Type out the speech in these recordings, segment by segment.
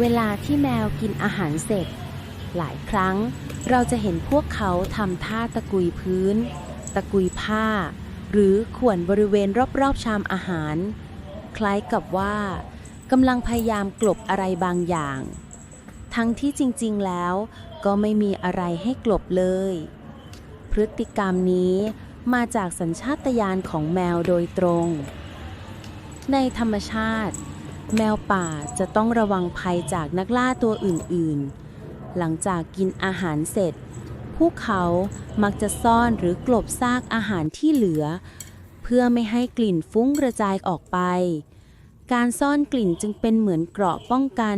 เวลาที่แมวกินอาหารเสร็จ หลายครั้งเราจะเห็นพวกเขาทำท่าตะกุยพื้น ตะกุยผ้า หรือข่วนบริเวณรอบๆชามอาหาร คล้ายกับว่ากำลังพยายามกลบอะไรบางอย่าง ทั้งที่จริงๆแล้วก็ไม่มีอะไรให้กลบเลย พฤติกรรมนี้มาจากสัญชาตญาณของแมวโดยตรง ในธรรมชาติ แมวป่าจะต้องระวังภัยจากนักล่าตัวอื่นๆ หลังจากกินอาหารเสร็จ พวกเขามักจะซ่อนหรือกลบซากอาหารที่เหลือ เพื่อไม่ให้กลิ่นฟุ้งกระจายออกไป การซ่อนกลิ่นจึงเป็นเหมือนเกราะป้องกัน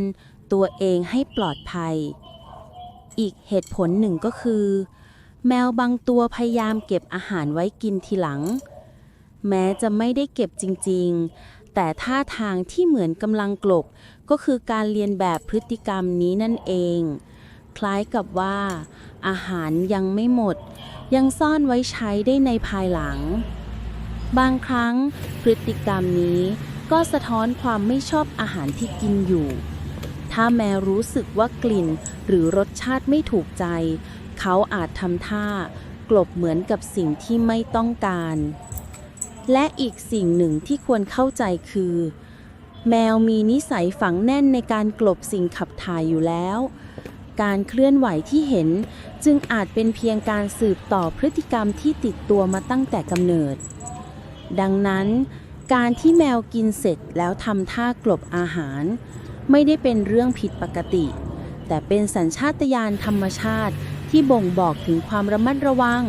ตัวเองให้ปลอดภัย อีกเหตุผลหนึ่งก็คือ แมวบางตัวพยายามเก็บอาหารไว้กินทีหลัง แม้จะไม่ได้เก็บจริง ๆ แต่ท่าทางที่เหมือนกำลังกลบ ก็คือการเรียนแบบพฤติกรรมนี้นั่นเอง คล้ายกับว่า อาหารยังไม่หมด ยังซ่อนไว้ใช้ได้ในภายหลัง บางครั้งพฤติกรรมนี้ก็สะท้อนความไม่ชอบอาหารที่กินอยู่ ถ้าแมวรู้สึกว่ากลิ่นหรือรสชาติไม่ถูกใจ เขาอาจทำท่ากลบเหมือนกับสิ่งที่ไม่ต้องการ และอีกสิ่งหนึ่งที่ควรเข้าใจคือ แมวมีนิสัยฝังแน่นในการกลบสิ่งขับถ่ายอยู่แล้ว การเคลื่อนไหวที่เห็นจึงอาจเป็นเพียงการสืบต่อพฤติกรรมที่ติดตัวมาตั้งแต่กำเนิด ดังนั้น การที่แมวกินเสร็จแล้วทำท่ากลบอาหาร ไม่ได้เป็นเรื่องผิดปกติ แต่เป็นสัญชาตญาณธรรมชาติที่บ่งบอกถึงความระมัดระวัง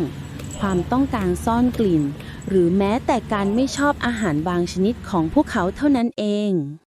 ความต้องการซ่อนกลิ่น หรือแม้แต่การไม่ชอบอาหารบางชนิดของพวกเขาเท่านั้นเอง